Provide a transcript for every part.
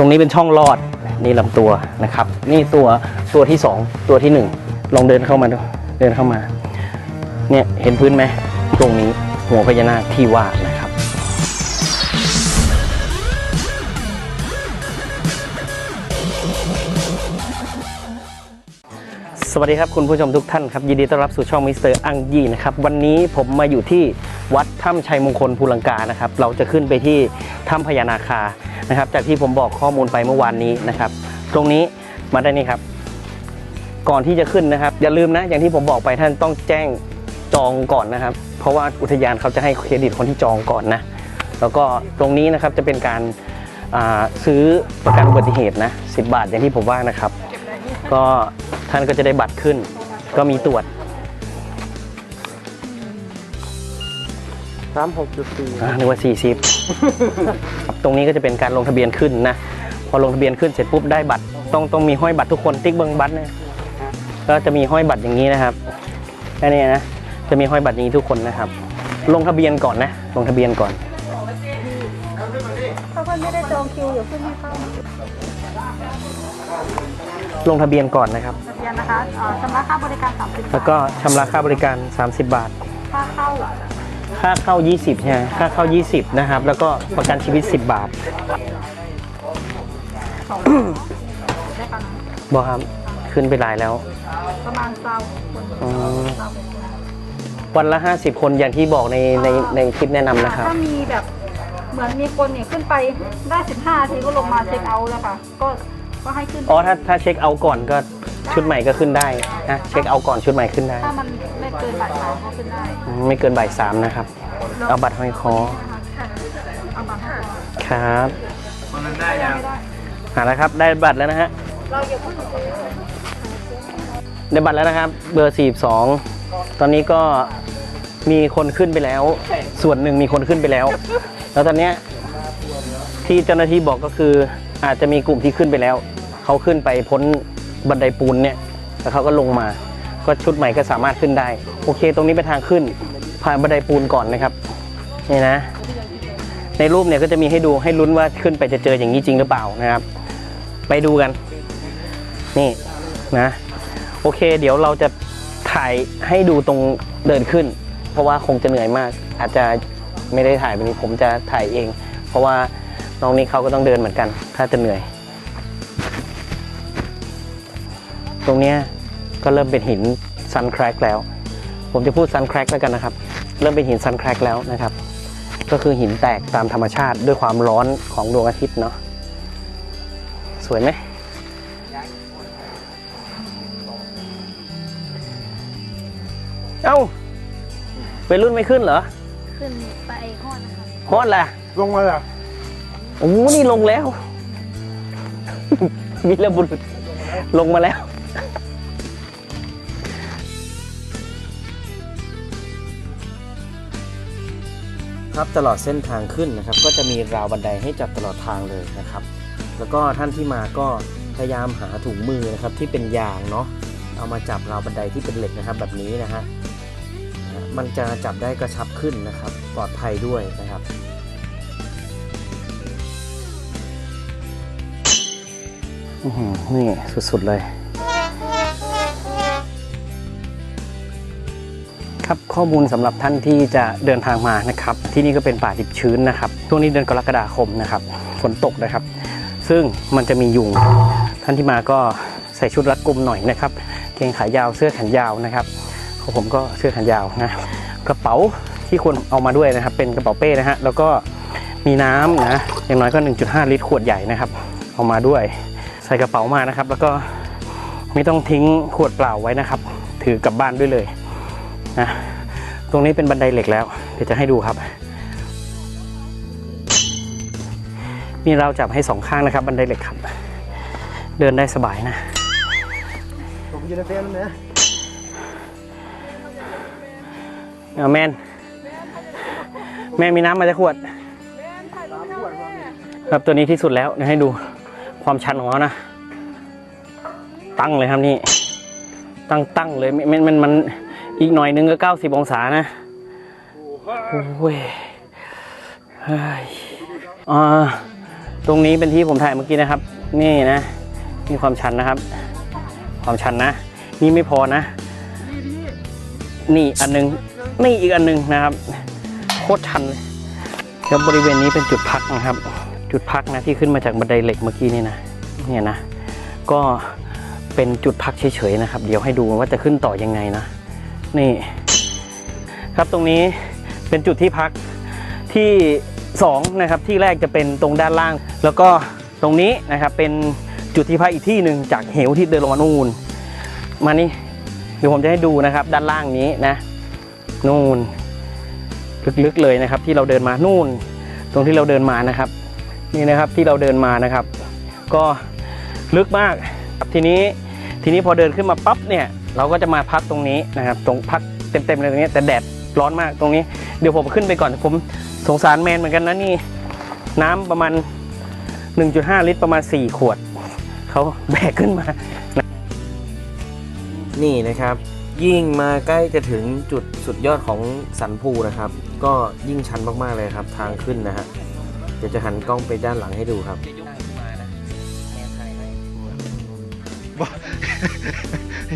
ตรงนี้เป็นช่องลอดนี่ลำตัวนะครับ นี่ตัวตัวที่สองตัวที่หนึ่งลองเดินเข้ามาดูเดินเข้ามา เนี่ยเห็นพื้นไหมตรงนี้หัวพญานาคที่ว่านะ สวัสดีครับคุณผู้ชมทุกท่านครับยินดีต้อนรับสู่ช่องมิสเตอร์อังยี่นะครับวันนี้ผมมาอยู่ที่วัดถ้ำชัยมงคลภูลังกานะครับเราจะขึ้นไปที่ถ้ำพญานาคานะครับจากที่ผมบอกข้อมูลไปเมื่อวานนี้นะครับตรงนี้มาได้นี่ครับ ก่อนที่จะขึ้นนะครับ อย่าลืมนะอย่างที่ผมบอกไปท่านต้องแจ้งจองก่อนนะครับ เพราะว่าอุทยานเขาจะให้เครดิตคนที่จองก่อนนะแล้วก็ตรงนี้นะครับจะเป็นการอ่าซื้อประกันอุบัติเหตุนะ10 บาทอย่างที่ผมว่านะครับ ก็ ท่านก็จะได้บัตรขึ้น ก็มีตรวจ สามหกจุดสี่อ่านึกว่า 40ตรงนี้ก็จะเป็นการลงทะเบียนขึ้นนะ พอลงทะเบียนขึ้นเสร็จปุ๊บได้บัตร ต้องต้องมีห้อยบัตรทุกคนติ๊กเบิ้งบัตรนะก็จะมีห้อยบัตรอย่างนี้นะครับแค่นี้นะ จะมีห้อยบัตรอย่างนี้ทุกคนนะครับ ลงทะเบียนก่อนนะ ลงทะเบียนก่อน ถ้าเพื่อนไม่ได้จองคิวเดี๋ยวเพื่อนไม่เข้า ลงทะเบียนก่อนนะครับทะเบียนนะคะเอ่อชำระค่าบริการ 30แล้วก็ชำระค่าบริการ 30 บาท ค่าเข้าค่าเข้า 20ใช่ไหมค่าเข้า 20 นะครับ แล้วก็ประกันชีวิต 10 บาท สองได้กันบอกครับ ขึ้นไปหลายแล้ว ประมาณเศร้าคนอืมเศร้าคนวันละ 50 คนอย่างที่บอกในในในคลิปแนะนำนะครับ ถ้ามีแบบเหมือนมีคนเนี่ยขึ้นไปได้ 15ทีก็ลงมาเช็คเอาท์แล้วค่ะ ก็ ก็ให้ขึ้น อ๋อถ้าถ้าเช็คเอาท์ก่อนก็ชุดใหม่ก็ขึ้นได้นะเช็คเอาท์ก่อนชุดใหม่ขึ้นได้ ถ้ามันไม่เกินบ่ายสามก็ขึ้นได้อืมไม่เกินบ่ายสามนะครับ เอาบัตรห้อยคอเอาบัตรให้ก่อนครับไม่ได้ไม่ได้หาแล้วครับ ได้บัตรแล้วนะฮะเราอย่าเพิ่งซื้อได้บัตรแล้วนะครับ เบอร์ 42 ตอนนี้ก็มีคนขึ้นไปแล้ว ส่วนหนึ่งมีคนขึ้นไปแล้ว แล้วตอนเนี้ยที่เจ้าหน้าที่บอกก็คืออาจจะมีกลุ่มที่ขึ้นไปแล้ว เขาขึ้นไปพ้นบันไดปูนเนี่ยแล้วเขาก็ลงมา ก็ชุดใหม่ก็สามารถขึ้นได้ โอเค ตรงนี้เป็นทางขึ้น ผ่านบันไดปูนก่อนนะครับนี่นะ ในรูปเนี่ยก็จะมีให้ดูให้ลุ้นว่าขึ้นไปจะเจออย่างนี้จริงหรือเปล่านะครับ ไปดูกัน นี่นะ โอเค เดี๋ยวเราจะถ่ายให้ดูตรงเดินขึ้น เพราะว่าคงจะเหนื่อยมาก อาจจะไม่ได้ถ่ายแบบนี้ผมจะถ่ายเอง เพราะว่าน้องนี่เขาก็ต้องเดินเหมือนกัน ถ้าจะเหนื่อย ตรงเนี้ยก็เริ่มเป็นหินซันแครกแล้ว ผมจะพูดซันแครกแล้วกันนะครับ เริ่มเป็นหินซันแครกแล้วนะครับ ก็คือหินแตกตามธรรมชาติด้วยความร้อนของดวงอาทิตย์เนาะสวยไหมเอ้าเป็นรุ่นไม่ขึ้นเหรอ ขึ้นไปห้อนะคะฮอดแหละลงมาละโอ้โหนี่ลงแล้ว มีระบุรุษลงมาแล้ว ครับตลอดเส้นทางขึ้นนะครับ ก็จะมีราวบันไดให้จับตลอดทางเลยนะครับ แล้วก็ท่านที่มาก็พยายามหาถุงมือนะครับที่เป็นยางเนาะเอามาจับราวบันไดที่เป็นเหล็กนะครับแบบนี้นะฮะมันจะจับได้กระชับขึ้นนะครับ ปลอดภัยด้วยนะครับอือนี่สุดๆเลย ครับข้อมูลสำหรับท่านที่จะเดินทางมานะครับที่นี่ก็เป็นป่าดิบชื้นนะครับช่วงนี้เดือนกรกฎาคมนะครับฝนตกนะครับ ซึ่งมันจะมียุงท่านที่มาก็ใส่ชุดรัดกุมหน่อยนะครับเกงขายาวเสื้อแขนยาวนะครับของผมก็เสื้อแขนยาวนะกระเป๋าที่ควรเอามาด้วยนะครับ เป็นกระเป๋าเป้นะฮะแล้วก็มีน้ำนะอย่างน้อยก็ 1.5 ลิตรขวดใหญ่นะครับ เอามาด้วยใส่กระเป๋ามานะครับ แล้วก็ไม่ต้องทิ้งขวดเปล่าไว้นะครับ ถือกลับบ้านด้วยเลย นะตรงนี้เป็นบันไดเหล็กแล้ว เดี๋ยวจะให้ดูครับ มีราวจับให้สองข้างนะครับ บันไดเหล็กครับ เดินได้สบายนะผมอยู่ในเฟซมันนะเอาแมนแม่มีน้ำมาจะขวดครับตัวนี้ที่สุดแล้วเดี๋ยวให้ดูความชันของเขานะ ตั้งเลยครับนี่ ตั้งตั้งเลยไม่มันมันมัน อีกหน่อยนึงก็เก้าสิบองศานะโอ้ยตรงนี้เป็นที่ผมถ่ายเมื่อกี้นะครับ นี่นะ มีความชันนะครับ ความชันนะ นี่ไม่พอนะ นี่อันหนึง นี่อีกอันหนึงนะครับ โคตรชันเลยครับบริเวณนี้เป็นจุดพักนะครับ จุดพักนะที่ขึ้นมาจากบันไดเหล็กเมื่อกี้นี่นะ เนี่ยนะ ก็เป็นจุดพักเฉยๆนะครับ เดี๋ยวให้ดูว่าจะขึ้นต่อยังไงนะ นี่ ครับตรงนี้เป็นจุดที่พักที่สองนะครับที่แรกจะเป็นตรงด้านล่าง แล้วก็ตรงนี้นะครับเป็นจุดที่พักอีกที่หนึ่งจากเหวที่เดินลงมานู่นมานี่เดี๋ยวผมจะให้ดูนะครับ ด้านล่างนี้นะ นู่น ลึกๆเลยนะครับ ที่เราเดินมานู่น ตรงที่เราเดินมานะครับ นี่นะครับที่เราเดินมานะครับ ก็ลึกมากทีนี้ทีนี้พอเดินขึ้นมาปั๊บเนี่ย เราก็จะมาพักตรงนี้นะครับตรงพักเต็มๆเลยตรงนี้ แต่แดดร้อนมากตรงนี้ เดี๋ยวผมขึ้นไปก่อนผมสงสารแมนเหมือนกันนะนี่น้ำประมาณ 1.5 ลิตรประมาณ 4 ขวด เขาแบกขึ้นมา นี่นะครับ ยิ่งมาใกล้จะถึงจุดสุดยอดของสันภูนะครับ ก็ยิ่งชันมากๆเลยครับ ทางขึ้นนะฮะเดี๋ยวจะหันกล้องไปด้านหลังให้ดูครับ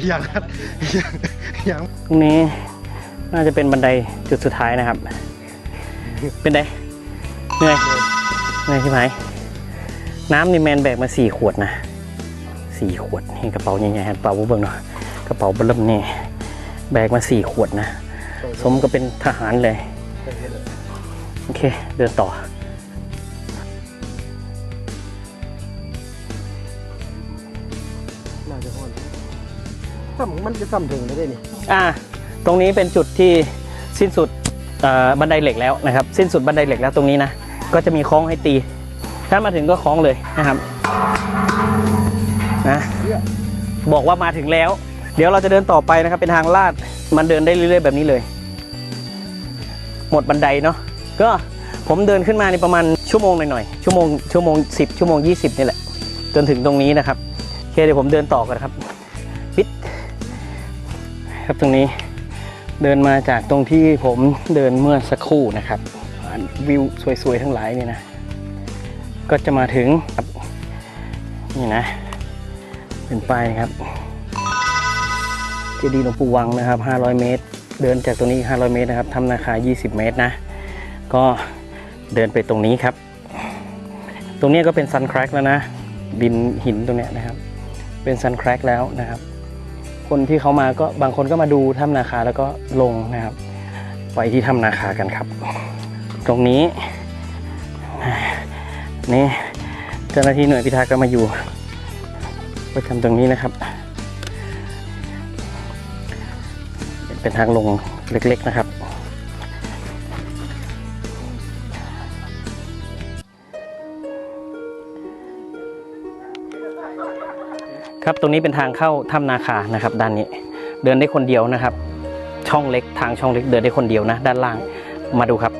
อย่างนั้นอย่างอย่างตรงนี้น่าจะเป็นบันไดจุดสุดท้ายนะครับ เป็นไงเหนื่อยเหนื่อยใช่ไหมน้ำนี่แมนแบกมาสี่ขวดนะสี่ขวดนี่กระเป๋าใหญ่ๆกระเป๋าเบิ่งเนาะกระเป๋าเบิ่มนี่แบกมาสี่ขวดนะ สมก็เป็นทหารเลย โอเค เดินต่อ มันจะซ้ำถึงไม่ได้นี่อ่า ตรงนี้เป็นจุดที่สิ้นสุดบันไดเหล็กแล้วนะครับ สิ้นสุดบันไดเหล็กแล้วตรงนี้นะ ก็จะมีคล้องให้ตี ถ้ามาถึงก็คล้องเลยนะครับนะบอกว่ามาถึงแล้ว เดี๋ยวเราจะเดินต่อไปนะครับ เป็นทางลาดมันเดินได้เรื่อยๆแบบนี้เลย หมดบันไดเนาะก็ผมเดินขึ้นมาในประมาณชั่วโมงหน่อยๆชั่วโมงชั่วโมง 10 ชั่วโมง 20 นี่แหละ จนถึงตรงนี้นะครับโอเคเดี๋ยวผมเดินต่อกันนะครับ ครับตรงนี้เดินมาจากตรงที่ผมเดินเมื่อสักครู่นะครับวิวสวยๆ ทั้งหลายนี่นะ ก็จะมาถึงนี่นะ เป็นป้ายนะครับเจดีย์หลวงปู่วังนะครับ 500 เมตร เดินจากตรงนี้ 500 เมตรนะครับทำนาคา 20 เมตรนะ ก็เดินไปตรงนี้ครับ ตรงนี้ก็เป็นซันคร a กแล้วนะ ดินหินตรงเนี้ยนะครับ เป็นซันคร a กแล้วนะครับ คนที่เขามาก็บางคนก็มาดูถ้ำนาคาแล้วก็ลงนะครับ ไปที่ถ้ำนาคากันครับ ตรงนี้ นี่เจ้าหน้าที่หน่วยพิทักษ์ก็มาอยู่ประจำตรงนี้นะครับ เป็นทางลงเล็กๆนะครับ ครับตรงนี้เป็นทางเข้าถ้ำนาคานะครับ ด้านนี้เดินได้คนเดียวนะครับ ช่องเล็กทางช่องเล็กเดินได้คนเดียวนะ ด้านล่างมาดูครับ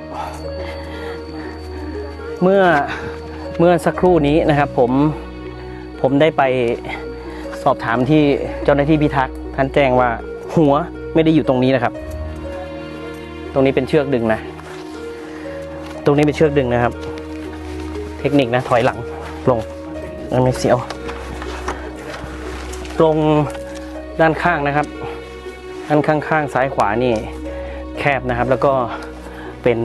เมื่อเมื่อสักครู่นี้นะครับ ผมผมได้ไปสอบถามที่เจ้าหน้าที่พิทักษ์ท่านแจ้งว่าหัวไม่ได้อยู่ตรงนี้นะครับ ตรงนี้เป็นเชือกดึงนะ ตรงนี้เป็นเชือกดึงนะครับ เทคนิคนะถอยหลังลงไม่เสียว ตรงด้านข้างนะครับ ด้านข้างๆซ้ายขวานี่แคบนะครับ แล้วก็เป็น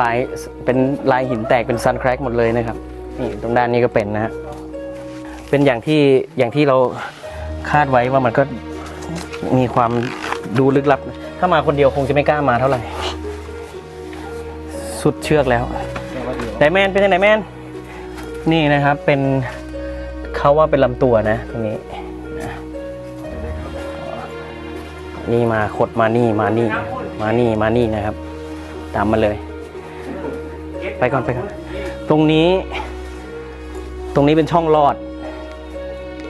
ลายเป็นลายหินแตกเป็นซันแครกหมดเลยนะครับนี่ตรงด้านนี้ก็เป็นนะฮะเป็นอย่างที่อย่างที่เราคาดไว้ว่ามันก็มีความดูลึกลับ ถ้ามาคนเดียวคงจะไม่กล้ามาเท่าไหร่ สุดเชือกแล้วไดแมนเป็นยังไงแมนนี่นะครับเป็นเขาว่าเป็นลำตัวนะตรงนี้ นี่มาขดมานี่มานี่ มานี่มานี่นะครับ ตามมาเลย ไปก่อนไปก่อน ตรงนี้ ตรงนี้เป็นช่องลอด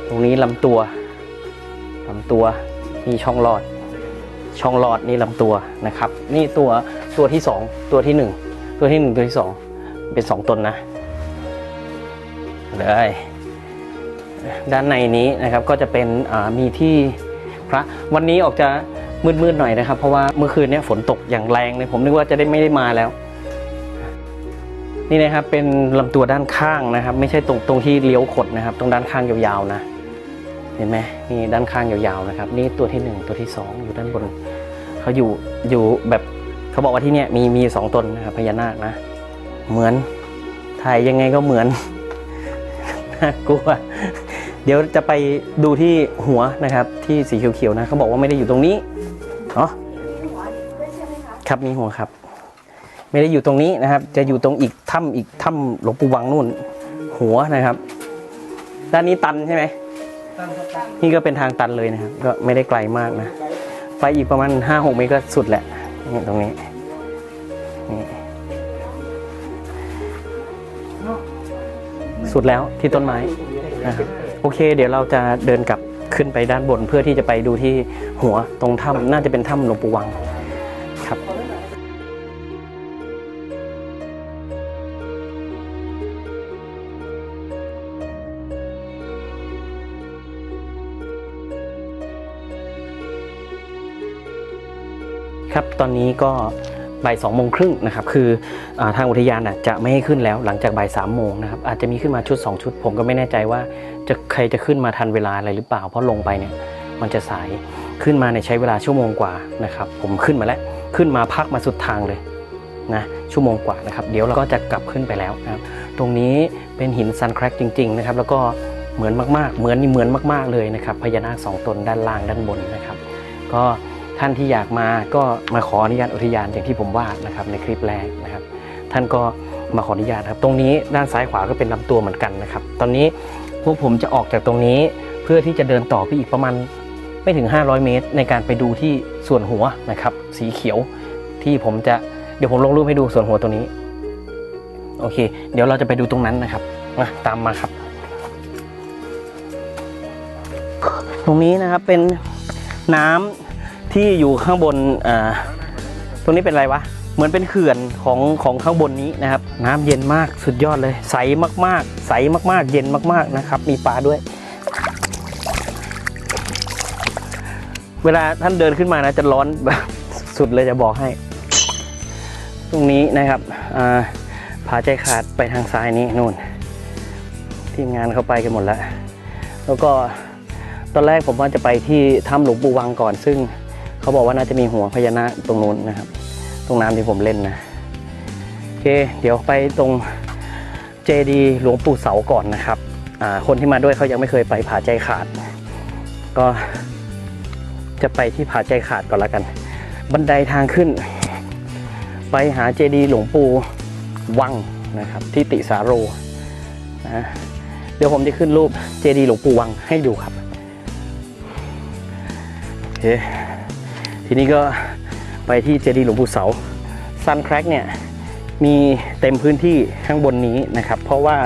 ตรงนี้ลำตัวลำตัวนี่ช่องลอด ช่องลอดนี่ลำตัวนะครับ นี่ตัวตัวที่สองตัวที่หนึ่งตัวที่หนึ่งตัวที่สองเป็นสองตนนะเลยด้านในนี้นะครับก็จะเป็นมีที่ พระวันนี้ออกจะมืดๆหน่อยนะครับ เพราะว่าเมื่อคืนนี้ฝนตกอย่างแรงเลยผมนึกว่าจะได้ไม่ได้มาแล้ว นี่นะครับเป็นลำตัวด้านข้างนะครับ ไม่ใช่ตรงตรงที่เลี้ยวขดนะครับ ตรงด้านข้างยาวๆนะ เห็นไหมนี่ด้านข้างยาวๆนะครับ นี่ตัวที่หนึ่งตัวที่สองอยู่ด้านบนเขาอยู่อยู่แบบเขาบอกว่าที่เนี่ยมีมีสองตนนะครับพญานาคนะ เหมือนถ่ายยังไงก็เหมือนน่ากลัว เดี๋ยวจะไปดูที่หัวนะครับ ที่สีเขียวๆนะเขาบอกว่าไม่ได้อยู่ตรงนี้เนาะครับมีหัวครับ ไม่ได้อยู่ตรงนี้นะครับ จะอยู่ตรงอีกถ้ำอีกถ้ำหลวงปู่วังนู่น หัวนะครับ ด้านนี้ตันใช่ไหมนี่ก็เป็นทางตันเลยนะครับ ก็ไม่ได้ไกลมากนะไปอีกประมาณห้าหกเมตรก็สุดแหละนี่ตรงนี้นี่สุดแล้วที่ต้นไม้นะครับ โอเค เดี๋ยวเราจะเดินกลับขึ้นไปด้านบนเพื่อที่จะไปดูที่หัวตรงถ้ำน่าจะเป็นถ้ำหลวงปู่วังครับครับตอนนี้ก็ บ่ายสองโมงครึ่งนะครับคืออทางอุทยานจะไม่ให้ขึ้นแล้วหลังจากบ่ายสามโมงนะครับอาจจะมีขึ้นมาชุด 2 ชุด ผมก็ไม่แน่ใจว่าจะใครจะขึ้นมาทันเวลาอะไรหรือเปล่า เพราะลงไปเนี่ยมันจะสายขึ้นมาเนี่ยใช้เวลาชั่วโมงกว่านะครับผมขึ้นมาแล้วขึ้นมาพักมาสุดทางเลยนะชั่วโมงกว่านะครับเดี๋ยวเราก็จะกลับขึ้นไปแล้วนะครับตรงนี้เป็นหินซันแครกจริง ๆนะครับ แล้วก็เหมือนมากๆ เหมือนนี่เหมือนมาก ๆเลยนะครับพญานาคสองตนด้านล่างด้านบนนะครับ ก็ ท่านที่อยากมาก็มาขออนุญาตอุทยานอย่างที่ผมว่านะครับในคลิปแรกนะครับ ท่านก็มาขออนุญาตครับ ตรงนี้ด้านซ้ายขวาก็เป็นลำตัวเหมือนกันนะครับ ตอนนี้พวกผมจะออกจากตรงนี้เพื่อที่จะเดินต่อไปอีกประมาณไม่ถึง 500 เมตร ในการไปดูที่ส่วนหัวนะครับ สีเขียวที่ผมจะเดี๋ยวผมลงรูปให้ดูส่วนหัวตรงนี้ โอเค เดี๋ยวเราจะไปดูตรงนั้นนะครับมาตามมาครับ ตรงนี้นะครับเป็นน้ำ ที่อยู่ข้างบนตรงนี้เป็นอะไรวะ เหมือนเป็นเขื่อนของของข้างบนนี้นะครับ น้ำเย็นมากสุดยอดเลย ใสมากๆ ใสมากๆ เย็นมากๆนะครับ มีปลาด้วย เวลาท่านเดินขึ้นมานะจะร้อนแบบสุดเลยจะบอกให้ ตรงนี้นะครับอ่าผาใจขาดไปทางซ้ายนี้นู่น ทีมงานเขาไปกันหมดแล้ว แล้วก็ตอนแรกผมว่าจะไปที่ถ้ำหลวงปู่วังก่อนซึ่ง เขาบอกว่าน่าจะมีหัวพญานาคตรงนู้นนะครับ ตรงน้ำที่ผมเล่นนะโอเค เดี๋ยวไปตรงเจดีหลวงปู่เสาก่อนนะครับคนที่มาด้วยเขายังไม่เคยไปผาใจขาด ก็จะไปที่ผาใจขาดก่อนละกัน บันไดทางขึ้น ไปหาเจดีหลวงปู่วังนะครับ ที่ติสาโรนะเดี๋ยวผมจะขึ้นรูปเจดีหลวงปู่วังให้ดูครับโอเค ทีนี้ก็ไปที่เจดีย์หลวงปู่เสาซันแครกเนี่ยมีเต็มพื้นที่ข้างบนนี้นะครับ เพราะว่า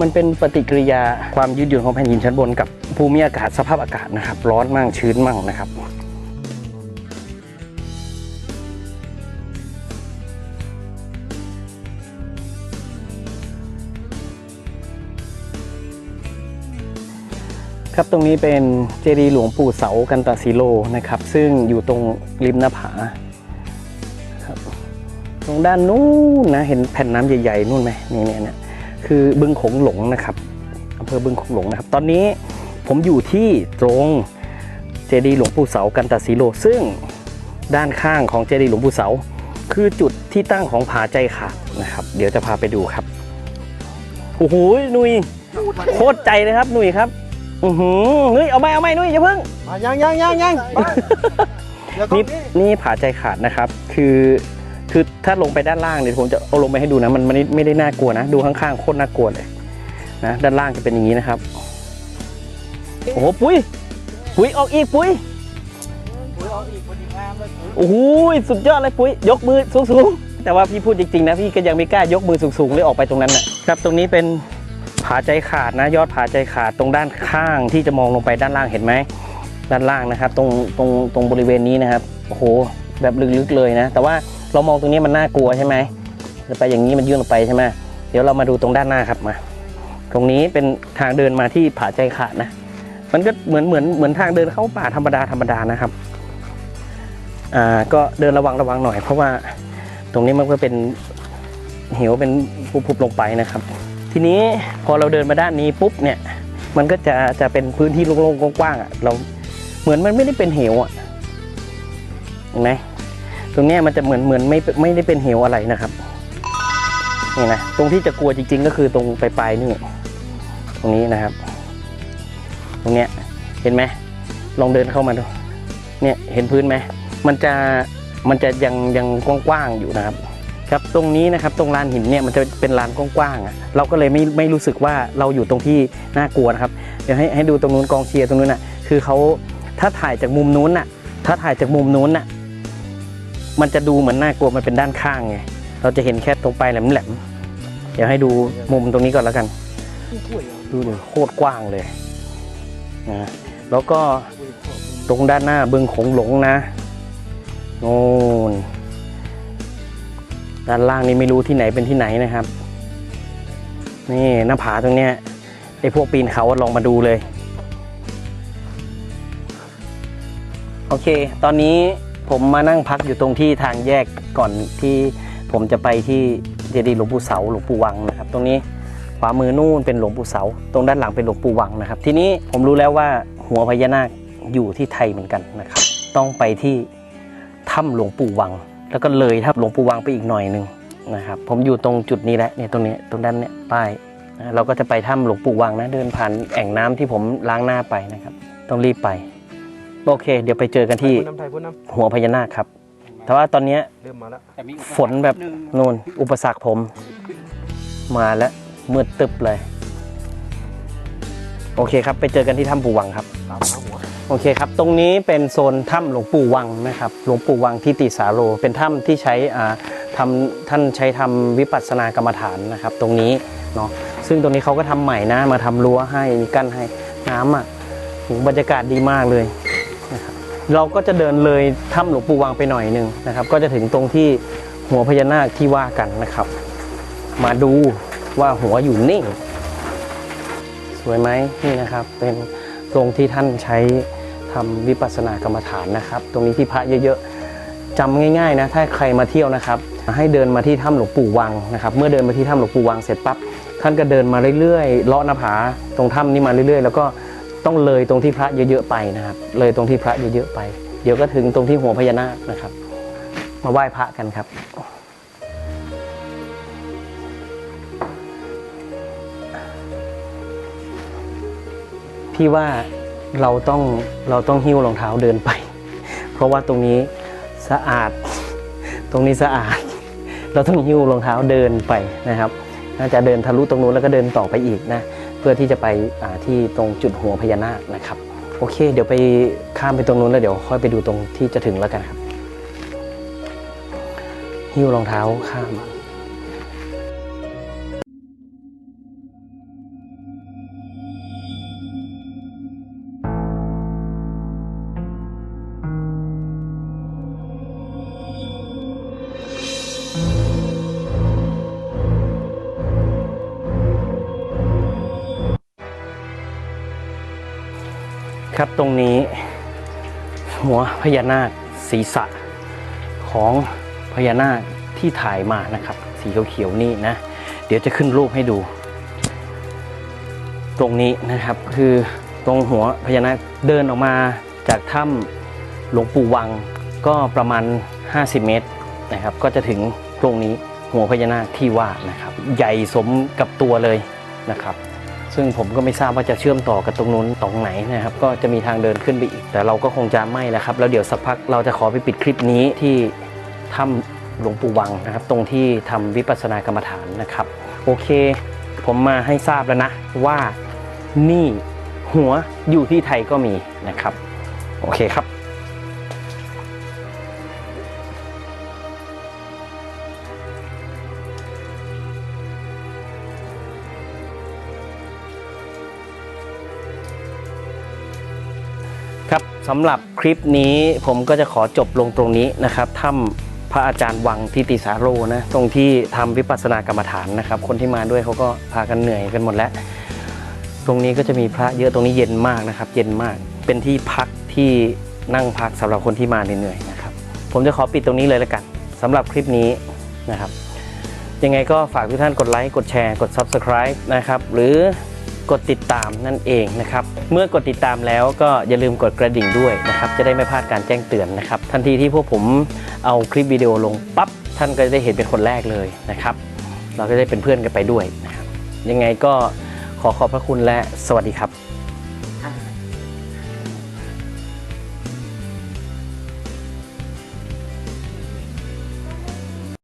มันเป็นปฏิกิริยาความยืดหยุ่นของแผ่นดินชั้นบนกับภูมิอากาศสภาพอากาศนะครับ ร้อนมั่งชื้นมั่งนะครับ ครับตรงนี้เป็นเจดีย์หลวงปู่เสากันตสีโลนะครับ ซึ่งอยู่ตรงริมหน้าผาครับตรงด้านนู้นนะเห็นแผ่นน้ำใหญ่ๆนู่นไหมนี่เนี่ยเนี่ยคือบึงโขงหลงนะครับอำเภอบึงโขงหลงนะครับ ตอนนี้ผมอยู่ที่ตรงเจดีย์หลวงปู่เสากันตสีโล ซึ่งด้านข้างของเจดีย์หลวงปู่เสา คือจุดที่ตั้งของผาใจขาดนะครับ เดี๋ยวจะพาไปดูครับโอ้โหหนุยโคตรใจเลยครับหนุยครับ อือหือเฮ้ยเอาไม่เอาไม่นุ้ยอย่าเพิ่ง อะยังยังยังยังไปเดี๋ยวก่อนี่นพี่นี่ผาใจขาดนะครับ คือคือถ้าลงไปด้านล่างเดี๋ยวผมจะเอาลงไปให้ดูนะ มันไม่ได้ไม่ได้น่ากลัวนะ ดูข้างๆโคตรน่ากลัวเลยนะด้านล่างจะเป็นอย่างนี้นะครับโอ้โหปุ้ยปุ้ยออกอีกปุ้ยโอ้โหสุดยอดเลยปุ้ยยกมือสูงๆแต่ว่าพี่พูดจริงๆนะพี่ก็ยังไม่กล้ายกมือสูงๆเลยออกไปตรงนั้นนะครับตรงนี้เป็น ผาใจขาดนะ ยอดผาใจขาดตรงด้านข้างที่จะมองลงไปด้านล่างเห็นไหมด้านล่างนะครับ ตรงตรงตรงบริเวณนี้นะครับโอ้โหแบบลึกๆเลยนะ แต่ว่าเรามองตรงนี้มันน่ากลัวใช่ไหมจะไปอย่างนี้มันยื่นออกไปใช่ไหมเดี๋ยวเรามาดูตรงด้านหน้าครับมา ตรงนี้เป็นทางเดินมาที่ผาใจขาดนะ มันก็เหมือนเหมือนเหมือนทางเดินเข้าป่าธรรมดาธรรมดานะครับอ่าก็เดินระวังระวังหน่อย เพราะว่าตรงนี้มันก็เป็นเหวเป็นพุบๆลงไปนะครับ ทีนี้พอเราเดินมาด้านนี้ปุ๊บเนี่ย มันก็จะจะเป็นพื้นที่โล่งๆกว้างๆอะเราเหมือนมันไม่ได้เป็นเหวอะเห็นไหมตรงเนี้ยมันจะเหมือนเหมือนไม่ไม่ได้เป็นเหวอะไรนะครับนี่นะตรงที่จะกลัวจริง ๆ ก็คือตรงปลายๆนี่ตรงนี้นะครับ ตรงเนี้ยเห็นไหมลองเดินเข้ามาดูเนี่ยเห็นพื้นไหมมันจะมันจะยังยังกว้างๆอยู่นะครับ ครับตรงนี้นะครับตรงลานหินเนี่ยมันจะเป็นลานกว้างๆเราก็เลยไม่ไม่รู้สึกว่าเราอยู่ตรงที่น่ากลัวนะครับเดี๋ยวให้ให้ดูตรงนู้นกองเชียร์ตรงนู้นน่ะคือเขาถ้าถ่ายจากมุมนู้นน่ะถ้าถ่ายจากมุมนู้นน่ะมันจะดูเหมือนน่ากลัวมันเป็นด้านข้างไงเราจะเห็นแค่ตรงปลายแหลมๆเดี๋ยวให้ดูมุมตรงนี้ก่อนแล้วกันดูดิโคตรกว้างเลยนะแล้วก็ตรงด้านหน้าบึงโขงหลงนะโน่น ด้านล่างนี่ไม่รู้ที่ไหนเป็นที่ไหนนะครับ นี่หน้าผาตรงเนี้ยไอ้พวกปีนเขาลองมาดูเลย โอเค ตอนนี้ผมมานั่งพักอยู่ตรงที่ทางแยกก่อนที่ผมจะไปที่เจดีย์หลวงปู่เสาหลวงปู่วังนะครับ ตรงนี้ขวามือนู่นเป็นหลวงปู่เสา ตรงด้านหลังเป็นหลวงปู่วังนะครับ ทีนี้ผมรู้แล้วว่าหัวพญานาคอยู่ที่ไทยเหมือนกันนะครับ ต้องไปที่ถ้ำหลวงปู่วัง แล้วก็เลยถ้ำหลวงปู่วังไปอีกหน่อยหนึ่งนะครับ ผมอยู่ตรงจุดนี้แหละเนี่ยตรงนี้ตรงด้านเนี่ยป้ายนะเราก็จะไปถ้ำหลวงปู่วังนะเดินผ่านแอ่งน้ำที่ผมล้างหน้าไปนะครับ ต้องรีบไปโอเค เดี๋ยวไปเจอกันที่ไทยพุ่นน้ำไทยพุ่นน้หัวพญานาคครับ แต่ว่าตอนเนี้ยำเริ่มมาแล้วฝนแบบนู่นอุปสรรคผม มาแล้วมืดตึบเลย โอเคครับ ไปเจอกันที่ถ้ำปู่วังครับตามหาหัวโอเคครับ ตรงนี้เป็นโซนถ้ำหลวงปู่วังนะครับ หลวงปู่วังทิติสาโร เป็นถ้ำที่ใช้อ่าทำท่านใช้ทำวิปัสสนากรรมฐานนะครับ ตรงนี้เนาะ ซึ่งตรงนี้เขาก็ทำใหม่นะ มาทำรั้วให้มีกั้นให้น้ำอะโหบรรยากาศดีมากเลยนะครับเราก็จะเดินเลยถ้ำหลวงปู่วังไปหน่อยหนึ่งนะครับ ก็จะถึงตรงที่หัวพญานาคที่ว่ากันนะครับ มาดูว่าหัวอยู่นิ่ง สวยไหมนี่นะครับ เป็นตรงที่ท่านใช้ทำวิปัสสนากรรมฐานนะครับ ตรงนี้ที่พระเยอะๆจำง่าย ๆ นะ ถ้าใครมาเที่ยวนะครับ ให้เดินมาที่ถ้ำหลวงปู่วังนะครับ เมื่อเดินมาที่ถ้ำหลวงปู่วังเสร็จปั๊บท่านก็เดินมาเรื่อยๆเลาะหน้าผาตรงถ้ำนี้มาเรื่อยๆ แล้วก็ต้องเลยตรงที่พระเยอะๆไปนะครับ เลยตรงที่พระเยอะๆไป เดี๋ยวก็ถึงตรงที่หัวพญานาคนะครับ มาไหว้พระกันครับ พี่ว่าเราต้องเราต้องหิ้วรองเท้าเดินไป เพราะว่าตรงนี้สะอาดตรงนี้สะอาด เราต้องหิ้วรองเท้าเดินไปนะครับ น่าจะเดินทะลุตรงนู้นแล้วก็เดินต่อไปอีกนะเพื่อที่จะไปที่ตรงจุดหัวพญานาคนะครับ โอเค เดี๋ยวไปข้ามไปตรงนู้นแล้วเดี๋ยวค่อยไปดูตรงที่จะถึงแล้วกันครับหิ้วรองเท้าข้าม ครับตรงนี้ หัวพญานาคศีรษะของพญานาคที่ถ่ายมานะครับ สีเขียวๆนี่นะ เดี๋ยวจะขึ้นรูปให้ดู ตรงนี้นะครับคือตรงหัวพญานาคเดินออกมาจากถ้ำหลวงปู่วังก็ประมาณ 50 เมตรนะครับ ก็จะถึงตรงนี้หัวพญานาคที่ว่านะครับ ใหญ่สมกับตัวเลยนะครับ ซึ่งผมก็ไม่ทราบว่าจะเชื่อมต่อกับตรงนู้นตรงไหนนะครับก็จะมีทางเดินขึ้นไปอีก แต่เราก็คงจะไม่แล้วครับ แล้วเดี๋ยวสักพักเราจะขอไปปิดคลิปนี้ที่ถ้ำหลวงปู่วังนะครับ ตรงที่ทำวิปัสสนากรรมฐานนะครับ โอเค ผมมาให้ทราบแล้วนะว่านี่หัวอยู่ที่ไทยก็มีนะครับ โอเคครับ สำหรับคลิปนี้ผมก็จะขอจบลงตรงนี้นะครับถ้ำพระอาจารย์วังทิติสาโรนะ ตรงที่ทำวิปัสสนากรรมฐานนะครับ คนที่มาด้วยเขาก็พากันเหนื่อยกันหมดแล้ว ตรงนี้ก็จะมีพระเยอะตรงนี้เย็นมากนะครับ เย็นมากเป็นที่พักที่นั่งพักสำหรับคนที่มาเหนื่อยๆนะครับ ผมจะขอปิดตรงนี้เลยแล้วกันสำหรับคลิปนี้นะครับ ยังไงก็ฝากทุกท่านกดไลค์กดแชร์กด Subscribe นะครับหรือ กดติดตามนั่นเองนะครับ เมื่อกดติดตามแล้วก็อย่าลืมกดกระดิ่งด้วยนะครับ จะได้ไม่พลาดการแจ้งเตือนนะครับ ทันทีที่พวกผมเอาคลิปวิดีโอลงปั๊บท่านก็จะได้เห็นเป็นคนแรกเลยนะครับ เราก็จะได้เป็นเพื่อนกันไปด้วยนะครับ ยังไงก็ขอขอบพระคุณและสวัสดีครับ